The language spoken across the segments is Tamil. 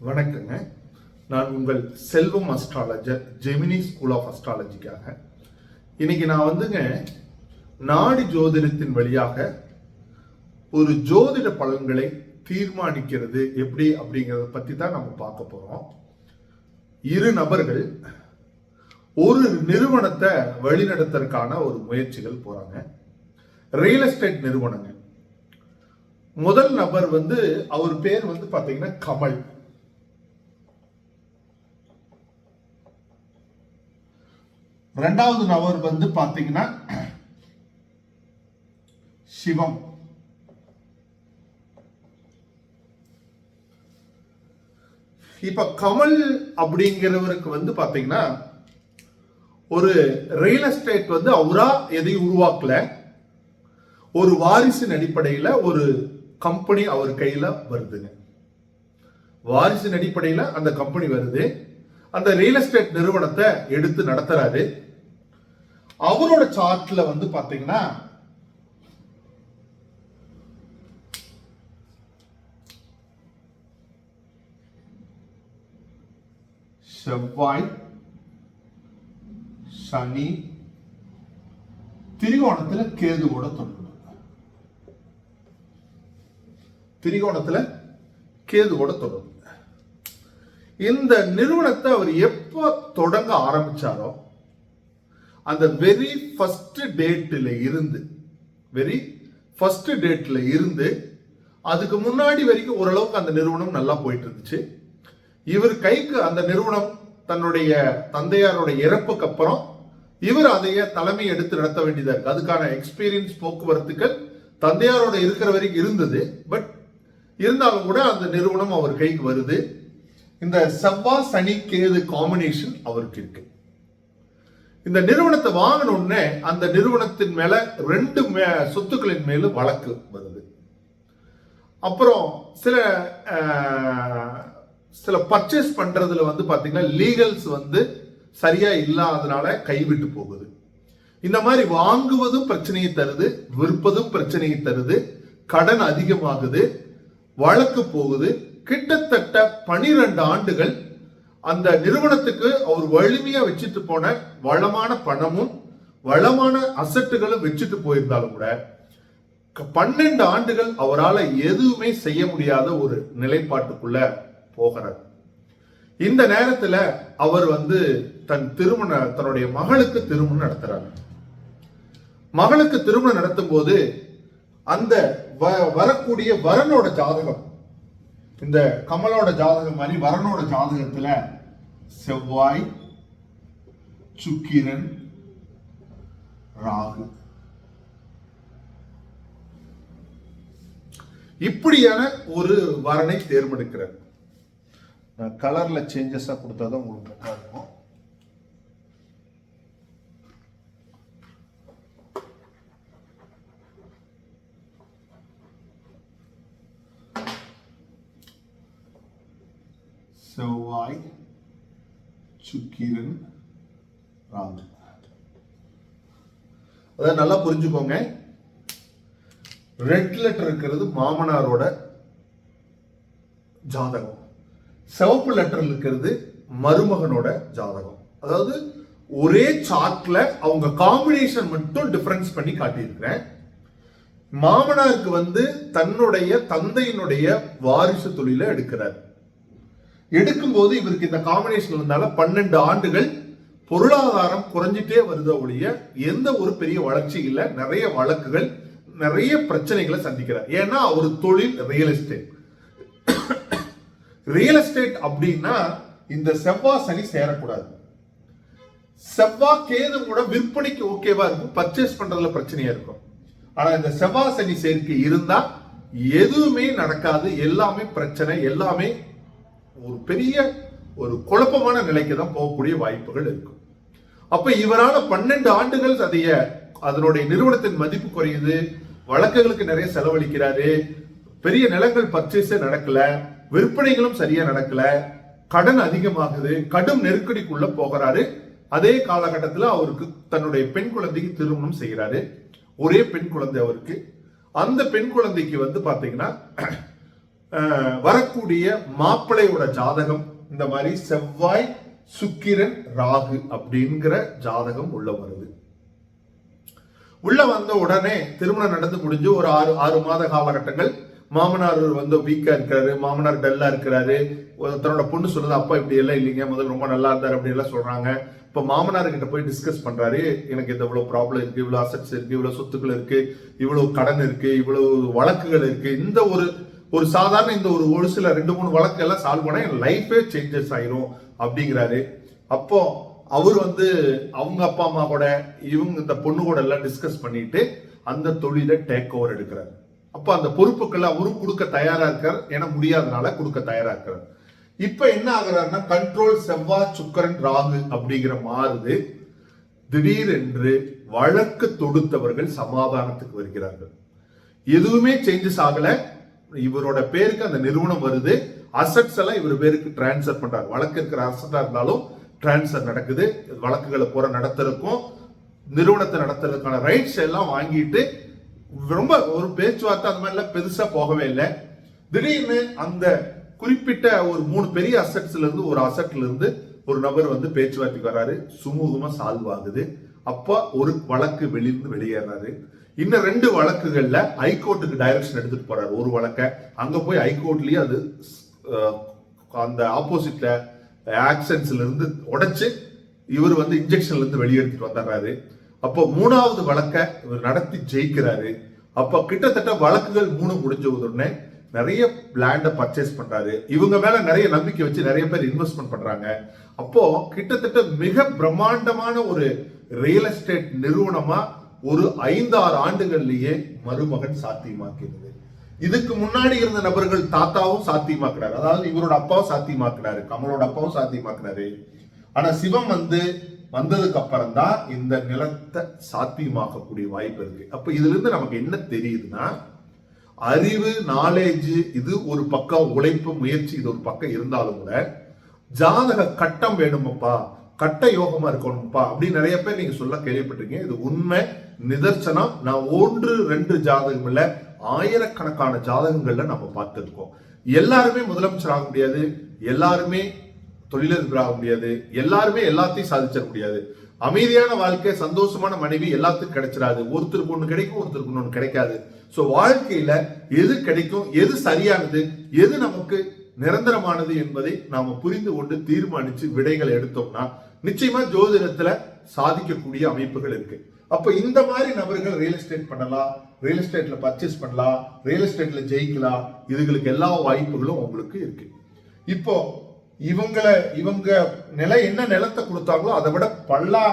வணக்கங்க. நான் உங்கள் Selvam astrologer Gemini school of அஸ்ட்ராலஜிக்காக இன்னைக்கு நான் வந்துங்க நாடி ஜோதிடத்தின் வழியாக ஒரு ஜோதிட பலன்களை தீர்மானிக்கிறது எப்படி அப்படிங்கிறத பற்றி தான் நம்ம பார்க்க போகிறோம் இரு நபர்கள் ஒரு நிறுவனத்தை வழிநடத்துறதுக்கான ஒரு முயற்சிகள் போகிறாங்க ரியல் எஸ்டேட் நிறுவனங்கள் முதல் நபர் வந்து அவர் பேர் வந்து பார்த்தீங்கன்னா கமல். ரெண்டாவது நபர் வந்து பார்த்தீங்கன்னா சிவம். இப்ப கமல் அப்படிங்கிறவருக்கு வந்து பாத்தீங்கன்னா ஒரு ரியல் எஸ்டேட் வந்து அவரா எதையும் உருவாக்கல? ஒரு வாரிசின் அடிப்படையில ஒரு கம்பெனி அவர் கையில வருதுங்க. வாரிசின் அடிப்படையில் அந்த கம்பெனி வருது. அந்த ரியல் எஸ்டேட் நிறுவனத்தை எடுத்து நடத்துறாரு. அவரோட சார்ட்ல வந்து பாத்தீங்கன்னா செவ்வாய் சனி திரிகோணத்துல கேது கூட தொடர்பு திரிகோணத்துல கேது கூட தொடர்பு இந்த நிறுவனத்தை அவர் எப்போ தொடங்க ஆரம்பிச்சாரோ அந்த வெரி ஃபர்ஸ்ட் டேட்டில் இருந்து வெரி ஃபர்ஸ்ட் டேட்டில் இருந்து அதுக்கு முன்னாடி வரைக்கும் ஓரளவுக்கு அந்த நிறுவனம் நல்லா போயிட்டு இருந்துச்சு இவர் கைக்கு அந்த நிறுவனம் தன்னுடைய தந்தையாரோட இறப்புக்கு அப்புறம் இவர் அதைய தலைமை எடுத்து நடத்த வேண்டியதா இருக்கு. அதுக்கான எக்ஸ்பீரியன்ஸ் போக்குவரத்துக்கள் தந்தையாரோட இருக்கிற வரைக்கும் இருந்தது. பட் இருந்தாலும் கூட அந்த நிறுவனம் அவர் கைக்கு வருது. இந்த செவ்வாய் சனி கேது காம்பினேஷன் அவருக்கு இருக்கு. இந்த நிறுவனத்தை வாங்கின உடனே அந்த நிறுவனத்தின் மேல ரெண்டு மே- சொத்துக்களின் மேலும் வழக்கு வருது. அப்புறம் சில சில பர்ச்சேஸ் பண்றதுல வந்து பாத்தீங்கன்னா லீகல்ஸ் வந்து சரியா இல்லாதனால கைவிட்டு போகுது. இந்த மாதிரி வாங்குவதும் பிரச்சனையை தருது விற்பதும் பிரச்சனையை தருது கடன் அதிகமாகுது வழக்கு போகுது கிட்டத்தட்ட பனிரெண்டு ஆண்டுகள் அந்த நிறுவனத்துக்கு அவர் வலிமையா வச்சுட்டு போன வளமான பணமும் வளமான அசட்டுகளும் வச்சுட்டு போயிருந்தாலும் கூட பன்னெண்டு ஆண்டுகள் அவரால் எதுவுமே செய்ய முடியாத ஒரு நிலைப்பாட்டுக்குள்ள போகிறார். இந்த நேரத்துல அவர் வந்து தன் திருமண தன்னுடைய மகளுக்கு திருமணம் நடத்துறாரு. மகளுக்கு திருமணம் நடத்தும் போது அந்த வ- வரக்கூடிய வரனோட ஜாதகம் இந்த கமலோட ஜாதகம் மாதிரி வரனோட ஜாதகத்தில் செவ்வாய் சுக்கிரன் ராகு. இப்படியான ஒரு வரனை தேர்ந்தெடுக்கிறார். நான் கலர்ல சேஞ்சஸா கொடுத்தாதான் உங்களுக்கு நல்லா இருக்கும். செவ்வாய் சுக்கிரன் ராகு. அதாவது நல்லா புரிஞ்சுக்கோங்க. ரெட் லெட்டர் இருக்கிறது மாமனாரோட ஜாதகம். சிவப்பு லெட்டர் இருக்கிறது மருமகனோட ஜாதகம். அதாவது ஒரே சார்ட்ல அவங்க காம்பினேஷன் மட்டும் டிஃபரன்ஸ் பண்ணி காட்டியிருக்கிறேன். மாமனாருக்கு வந்து தன்னுடைய தந்தையினுடைய வாரிசு தொழிலை எடுக்கிறார். எடுக்கும்போது இவருக்கு இந்த காம்பினேஷன் இருந்தால பன்னெண்டு ஆண்டுகள் பொருளாதாரம் குறைஞ்சிட்டே வருத ஒழிய எந்த ஒரு பெரிய வளர்ச்சி இல்லை. நிறைய வழக்குகள் நிறைய பிரச்சனைகளை சந்திக்கிறார். ஏன்னா அவர் தொழில் ரியல் எஸ்டேட் ரியல் எஸ்டேட் அப்படின்னா இந்த செவ்வாய் சனி சேரக்கூடாது. செவ்வாய் கேது கூட விற்பனைக்கு ஓகேவா இருக்கும். பர்ச்சேஸ் பண்றதுல பிரச்சனையா இருக்கும். ஆனா இந்த செவ்வாய் சனி சேர்க்கை இருந்தா எதுவுமே நடக்காது. எல்லாமே பிரச்சனை எல்லாமே ஒரு பெரிய ஒரு குழப்பமான நிலைக்கு தான் போகக்கூடிய வாய்ப்புகள் இருக்கும். அப்ப இவரால பன்னெண்டு ஆண்டுகள் அதைய அதனுடைய நிறுவனத்தின் மதிப்பு குறையுது வழக்குகளுக்கு நிறைய செலவழிக்கிறாரு பெரிய நிலங்கள் பர்ச்சேஸே நடக்கல விற்பனைகளும் சரியா நடக்கல கடன் அதிகமாகுது கடும் நெருக்கடிக்குள்ள போகிறாரு. அதே காலகட்டத்தில் அவருக்கு தன்னுடைய பெண் குழந்தைக்கு திருமணம் செய்கிறாரு. ஒரே பெண் குழந்தை அவருக்கு. அந்த பெண் குழந்தைக்கு வந்து பாத்தீங்கன்னா வரக்கூடிய மாப்பிள்ளையோட ஜாதகம் இந்த மாதிரி செவ்வாய் சுக்கிரன் ராகு அப்படிங்கிற ஜாதகம் உள்ள வருது. உள்ள வந்த உடனே திருமணம் நடந்து முடிஞ்சு ஒரு ஆறு ஆறு மாத காலகட்டங்கள். மாமனார் வந்து வீக்கா இருக்கிறாரு மாமனார் டல்லா இருக்கிறாரு. தன்னோட பொண்ணு சொல்றது அப்பா இப்படி எல்லாம் இல்லைங்க முதல்ல ரொம்ப நல்லா இருந்தார் அப்படி எல்லாம் சொல்றாங்க. இப்ப மாமனார் கிட்ட போய் டிஸ்கஸ் பண்றாரு எனக்கு இந்த இவ்வளவு ப்ராப்ளம் இருக்கு இவ்வளவு அசட்ஸ் இருக்கு இவ்வளவு சொத்துக்கள் இருக்கு இவ்வளவு கடன் இருக்கு இவ்வளவு வழக்குகள் இருக்கு இந்த ஒரு ஒரு சாதாரண இந்த ஒரு ஒரு சில ரெண்டு மூணு வழக்கு எல்லாம் சால்வ் பண்ணால் என் லைஃபே சேஞ்சஸ் ஆயிரும் அப்படிங்கிறாரு. அப்போ அவர் வந்து அவங்க அப்பா அம்மா கூட இவங்க இந்த பொண்ணு கூட எல்லாம் டிஸ்கஸ் பண்ணிட்டு அந்த தொழிலை டேக் ஓவர் எடுக்கிறார். அப்போ அந்த பொறுப்புகளை அவரும் கொடுக்க தயாரா இருக்கார். ஏன்னா முடியாதனால கொடுக்க தயாரா இருக்கிறார் இப்ப என்ன ஆகுறாருன்னா கண்ட்ரோல் செவ்வாய் சுக்கரன் ராகு அப்படிங்கிற மாறுது. திடீரென்று வழக்கு தொடுத்தவர்கள் சமாதானத்துக்கு வருகிறார்கள். எதுவுமே சேஞ்சஸ் ஆகல. இவரோட பேருக்கு அந்த நிறுவனம் வருது. அசட்ஸ் எல்லாம் இவர் பேருக்கு டிரான்ஸ்ஃபர் பண்றாரு. வழக்கு இருக்கிற அசட்டா இருந்தாலும் டிரான்ஸ்ஃபர் நடக்குது. வழக்குகளை போற நடத்துறதுக்கும் நிறுவனத்தை நடத்துறதுக்கான ரைட்ஸ் எல்லாம் வாங்கிட்டு ரொம்ப ஒரு பேச்சுவார்த்தை அந்த மாதிரிலாம் பெருசா போகவே இல்லை. திடீர்னு அந்த குறிப்பிட்ட ஒரு மூணு பெரிய அசட்ஸ்ல இருந்து ஒரு அசட்ல இருந்து ஒரு நபர் வந்து பேச்சுவார்த்தைக்கு வராரு. சுமூகமா சால்வ் ஆகுது. அப்ப ஒரு வழக்கு வெளியிருந்து வெளியேறாரு. இன்னும் ரெண்டு வழக்குகளில் ஹைகோர்ட்டுக்கு டைரக்ஷன் எடுத்துட்டு போறாரு. ஒரு வழக்கை அங்கே போய் ஹைகோர்ட்லயே அது அந்த ஆப்போசிட்ல ஆக்சன்ஸ்ல இருந்து உடைச்சு இவர் வந்து இன்ஜெக்ஷன்ல இருந்து வெளியெடுத்துட்டு வந்துடுறாரு. அப்போ மூணாவது வழக்கை இவர் நடத்தி ஜெயிக்கிறாரு. அப்போ கிட்டத்தட்ட வழக்குகள் மூணு முடிஞ்ச உடனே நிறைய லேண்டை பர்ச்சேஸ் பண்றாரு. இவங்க மேல நிறைய நம்பிக்கை வச்சு நிறைய பேர் இன்வெஸ்ட்மெண்ட் பண்றாங்க. அப்போ கிட்டத்தட்ட மிக பிரம்மாண்டமான ஒரு ரியல் எஸ்டேட் நிறுவனமா ஒரு ஐந்து ஆறு ஆண்டுகள்லயே மருமகன் சாத்தியமாக்கிறது இதுக்கு முன்னாடி இருந்த நபர்கள் தாத்தாவும் சாத்தியமாக்குறாரு அதாவது இவரோட அப்பாவும் சாத்தியமாக்குறாரு கமலோட அப்பாவும் சாத்தியமாக்குறாரு ஆனா சிவம் வந்து வந்ததுக்கு அப்புறம் தான் இந்த நிலத்தை சாத்தியமாக்கக்கூடிய வாய்ப்பு இருக்கு. அப்ப இதுல இருந்து நமக்கு என்ன தெரியுதுன்னா அறிவு நாலேஜ் இது ஒரு பக்கம் உழைப்பு முயற்சி இது ஒரு பக்கம் இருந்தாலும் கூட ஜாதக கட்டம் வேணுமப்பா. கட்ட யோகமா இருக்கணும்ப்பா அப்படின்னு நிறைய பேர் நீங்க சொல்ல கேள்விப்பட்டிருக்கீங்க. இது உண்மை நிதர்சனம். நான் ஒன்று ரெண்டு ஜாதகம் இல்ல ஆயிரக்கணக்கான ஜாதகங்கள்ல நம்ம பார்த்துருக்கோம். எல்லாருமே முதலமைச்சர் ஆக முடியாது. எல்லாருமே தொழிலதிபர் ஆக முடியாது. எல்லாருமே எல்லாத்தையும் சாதிச்சிட முடியாது. அமைதியான வாழ்க்கை சந்தோஷமான மனைவி எல்லாத்துக்கும் கிடைச்சிடாது. ஒருத்தருக்கு ஒண்ணு கிடைக்கும் ஒருத்தருக்கு ஒண்ணு கிடைக்காது. சோ வாழ்க்கையில எது கிடைக்கும் எது சரியானது எது நமக்கு நிரந்தரமானது என்பதை நாம புரிந்து கொண்டு தீர்மானிச்சு விடைகளை எடுத்தோம்னா நிச்சயமா ஜோதிடத்துல சாதிக்கக்கூடிய அமைப்புகள் இருக்கு. அப்ப இந்த மாதிரி நபர்கள் ரியல் எஸ்டேட் பண்ணலாம் ரியல் எஸ்டேட்ல பர்ச்சேஸ் பண்ணலாம் ரியல் எஸ்டேட்ல ஜெயிக்கலாம். இதுகளுக்கு எல்லா வாய்ப்புகளும் உங்களுக்கு இருக்கு. இப்போ இவங்கள இவங்க நிலை என்ன நிலத்தை கொடுத்தாங்களோ அதை விட பல்லா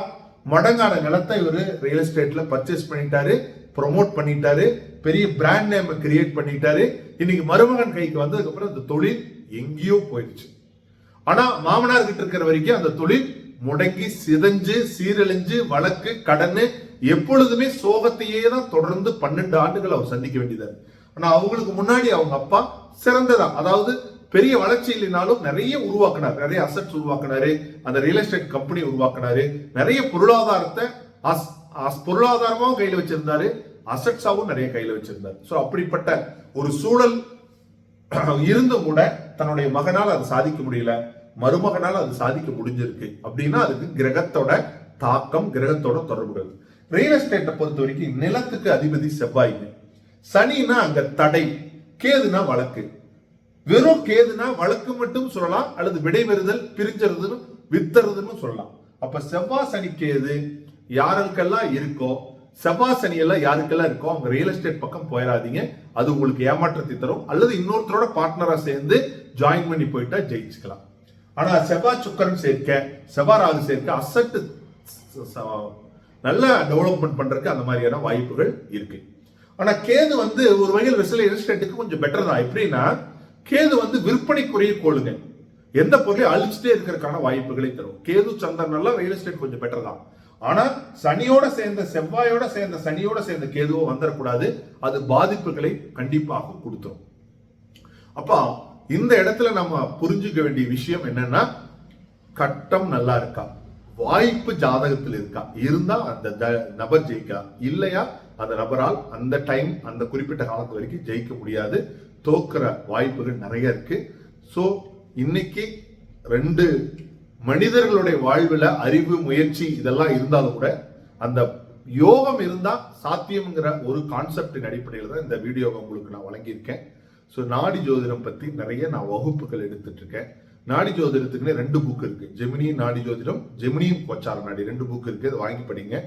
மடங்கான நிலத்தை இவர் ரியல் எஸ்டேட்ல பர்ச்சேஸ் பண்ணிட்டாரு ப்ரொமோட் பண்ணிட்டாரு பெரிய பிராண்ட் நேம் கிரியேட் பண்ணிட்டாரு. இன்னைக்கு மருமகன் கைக்கு வந்ததுக்கு அப்புறம் அந்த தொழில் எங்கேயோ போயிடுச்சு. ஆனா மாமனார் கிட்ட இருக்கிற வரைக்கும் அந்த தொழில் முடங்கி சிதைஞ்சு சீரழிஞ்சு வழக்கு கடன் எப்பொழுதுமே சோகத்தையே தான் தொடர்ந்து பன்னெண்டு ஆண்டுகள் அவர் சந்திக்க வேண்டியது ஆனா அவங்களுக்கு முன்னாடி அவங்க அப்பா சிறந்ததா? அதாவது பெரிய வளர்ச்சி இல்லைனாலும் நிறைய உருவாக்குனார். நிறைய அசட்ஸ் உருவாக்குனாரு. அந்த ரியல் எஸ்டேட் கம்பெனி உருவாக்குனாரு. நிறைய பொருளாதாரத்தை அஸ்- அஸ்- பொருளாதாரமாவும் வச்சிருந்தாரு. அசட்ஸாவும் நிறைய கையில் வச்சிருந்தார். ஸோ அப்படிப்பட்ட ஒரு சூழல் இருந்தும் கூட தன்னுடைய மகனால் அதை சாதிக்க முடியல. மருமகனால் அது சாதிக்க முடிஞ்சிருக்கு. அப்படின்னா அதுக்கு கிரகத்தோட தாக்கம் கிரகத்தோட தொடர்புகள். ரியல் எஸ்டேட்டை பொறுத்த வரைக்கும் நிலத்துக்கு அதிபதி செவ்வாய்ங்க சனினா அங்க தடை கேதுனா வழக்கு. வெறும் கேதுனா வழக்கு மட்டும் சொல்லலாம் அல்லது விடைபெறுதல் பிரிஞ்சறதுன்னு வித்துறதுன்னு சொல்லலாம். அப்ப செவ்வாய் சனி கேது யாருக்கெல்லாம் இருக்கோ செவ்வாய் சனி எல்லாம் யாருக்கெல்லாம் இருக்கோ அவங்க ரியல் எஸ்டேட் பக்கம் போயிடாதீங்க அது உங்களுக்கு ஏமாற்றத்தை தரும். அல்லது இன்னொருத்தரோட பார்ட்னரா சேர்ந்து ஜாயின் பண்ணி போயிட்டா ஜெயிச்சுக்கலாம். ஆனால் செவ்வாய் சுக்கரன் சேர்க்க செவ்வாய் ராகு சேர்க்க அசட்டு நல்லா டெவலப்மெண்ட் பண்றதுக்கு அந்த மாதிரியான வாய்ப்புகள் இருக்கு. ஆனால் கேது வந்து ஒரு வகையில் ரிசல் எஸ்டேட்டுக்கு கொஞ்சம் பெட்டர் தான். எப்படின்னா கேது வந்து விற்பனைக்குரிய கோளுங்க. எந்த பொருளையும் அழிச்சிட்டே இருக்கிறதுக்கான வாய்ப்புகளை தரும். கேது சந்திரன் எல்லாம் ரியல் எஸ்டேட் கொஞ்சம் பெட்டர் தான். ஆனா சனியோட சேர்ந்த செவ்வாயோட சேர்ந்த சனியோட சேர்ந்த கேதுவோ வந்துடக்கூடாது அது பாதிப்புகளை கண்டிப்பாக கொடுத்துரும். அப்போ இந்த இடத்துல நம்ம புரிஞ்சுக்க வேண்டிய விஷயம் என்னன்னா கட்டம் நல்லா இருக்கா? வாய்ப்பு ஜாதகத்தில் இருக்கா? இருந்தா அந்த த- நபர் ஜெயிக்கா? இல்லையா? அந்த நபரால் அந்த டைம் அந்த குறிப்பிட்ட காலத்து வரைக்கும் ஜெயிக்க முடியாது. தோக்குற வாய்ப்புகள் நிறைய இருக்கு. ஸோ இன்னைக்கு ரெண்டு மனிதர்களுடைய வாழ்வில் அறிவு முயற்சி இதெல்லாம் இருந்தாலும் கூட அந்த யோகம் இருந்தால் சாத்தியம்ங்கிற ஒரு கான்செப்டின் அடிப்படையில் தான் இந்த வீடியோவை உங்களுக்கு நான் வழங்கியிருக்கேன். ஸோ நாடி ஜோதிடம் பற்றி நிறைய நான் வகுப்புகள் எடுத்துட்ருக்கேன் நாடி ஜோதிடத்துக்குன்னு ரெண்டு புக் இருக்குது ஜெமினியும் நாடி ஜோதிடம் ஜெமினியும் கொச்சாரம் நாடி. ரெண்டு புக் இருக்கு. அதை வாங்கி படிங்க.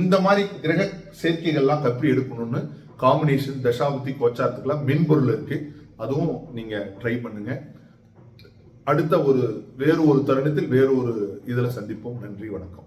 இந்த மாதிரி கிரக சேர்க்கைகள்லாம் எப்படி எடுக்கணும்னு காம்பினேஷன் தசாபுத்தி கோச்சாரத்துக்கெல்லாம் மென்பொருள் இருக்குது அதுவும் நீங்கள் ட்ரை பண்ணுங்க. அடுத்த ஒரு வேறு ஒரு தருணத்தில் வேறு ஒரு இதில் சந்திப்போம். நன்றி வணக்கம்.